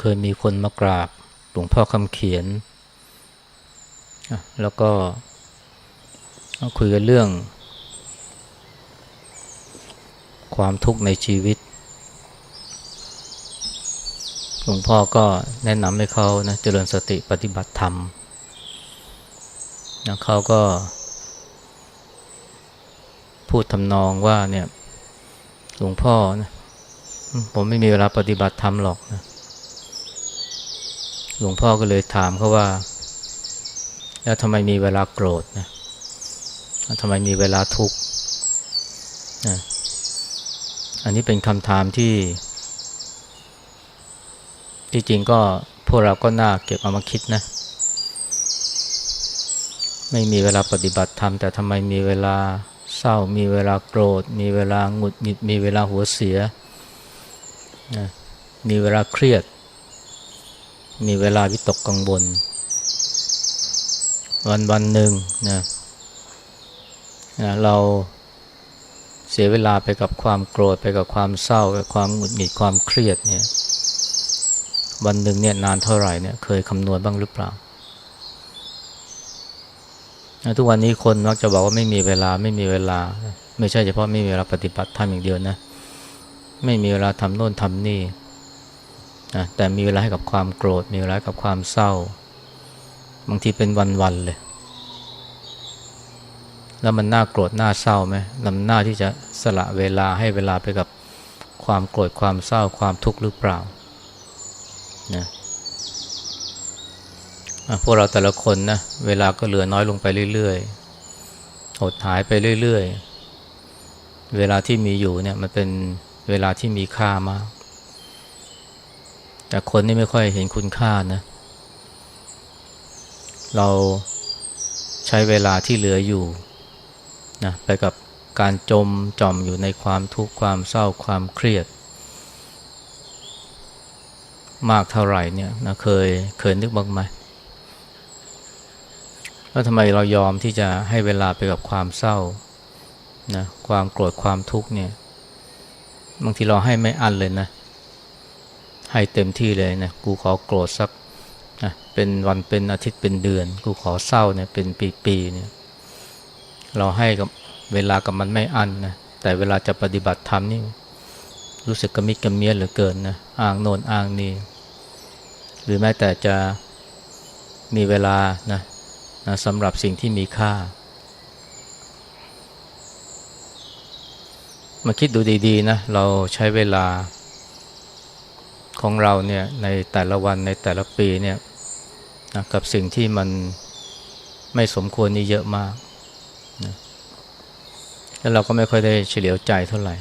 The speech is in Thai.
เคยมีคนมากราบหลวงพ่อคำเขียน แล้วก็คุยกันเรื่อง ความทุกข์ในชีวิต หลวงพ่อก็แนะนำให้เขานะเจริญสติปฏิบัติธรรมนะเขาก็ พูดทำนองว่าเนี่ยหลวงพ่อนะผมไม่มีเวลาปฏิบัติธรรมหรอกนะ หลวงพ่อก็เลยถามเขาว่า แล้วทำไมมีเวลาโกรธนะทำไมมีเวลาทุกข์นะอันนี้เป็นคำถามที่ ที่จริงก็พวกเราก็น่าเก็บเอามาคิดนะ ไม่มีเวลาปฏิบัติธรรมแต่ทำไมมีเวลาเศร้า มีเวลาโกรธ มีเวลาหงุดหงิด มีเวลาหัวเสียนะมีเวลาเครียด มีเวลาวิตกกังวล วันวันหนึ่งนะนะเราเสียเวลาไปกับความโกรธไปกับความเศร้าไปกับความหงุดหงิดความเครียดเนี่ยวันหนึ่งเนี่ยนานเท่าไหร่เนี่ยเคยคำนวณบ้างหรือเปล่า ทุกวันนี้คนมักจะบอกว่าไม่มีเวลาไม่มีเวลา ไม่ใช่เฉพาะไม่มีเวลาปฏิบัติธรรมอย่างเดียวนะ ไม่มีเวลาทำโน่นทำนี่ นะแต่มีเวลาให้กับความโกรธ มีเวลาให้กับความเศร้า บางทีเป็นวันๆเลย แล้วมันน่าโกรธน่าเศร้าไหมลำหน้าที่จะสละเวลาให้เวลาไปกับความโกรธความเศร้าความทุกข์หรือเปล่านะพวกเราแต่ละคนนะเวลาก็เหลือน้อยลงไปเรื่อยๆหดหายไปเรื่อยๆ เวลาที่มีอยู่เนี่ยมันเป็นเวลาที่มีค่ามาก แต่คนนี่ไม่ค่อยเห็นคุณค่านะ เราใช้เวลาที่เหลืออยู่นะไปกับการจมจอมอยู่ในความทุกข์ความเศร้าความเครียด มากเท่าไหร่เนี่ยนะเคยเคยนึกบ้างไหมแล้วทำไมเรายอมที่จะให้เวลาไปกับความเศร้านะความโกรธความทุกข์เนี่ยบางทีเราให้ไม่อันเลยนะ ให้เต็มที่เลยนะกูขอโกรธสักนะเป็นวันเป็นอาทิตย์เป็นเดือน กูขอเศร้าเนี่ยเป็นปีๆเนี่ยเราให้กับเวลากับมันไม่อั้นนะแต่เวลาจะปฏิบัติธรรมนี่รู้สึกกระมิดกระเมียนเหลือเกินนะอ้างโน่นอ้างนี่หรือแม้แต่จะมีเวลานะนะสำหรับสิ่งที่มีค่า มาคิดดูดีๆนะเราใช้เวลา ของเราเนี่ยในแต่ละวันในแต่ละปีเนี่ยนะกับสิ่งที่มันไม่สมควรนี่เยอะมากนะแล้วเราก็ไม่ค่อยได้เฉลียวใจเท่าไหร่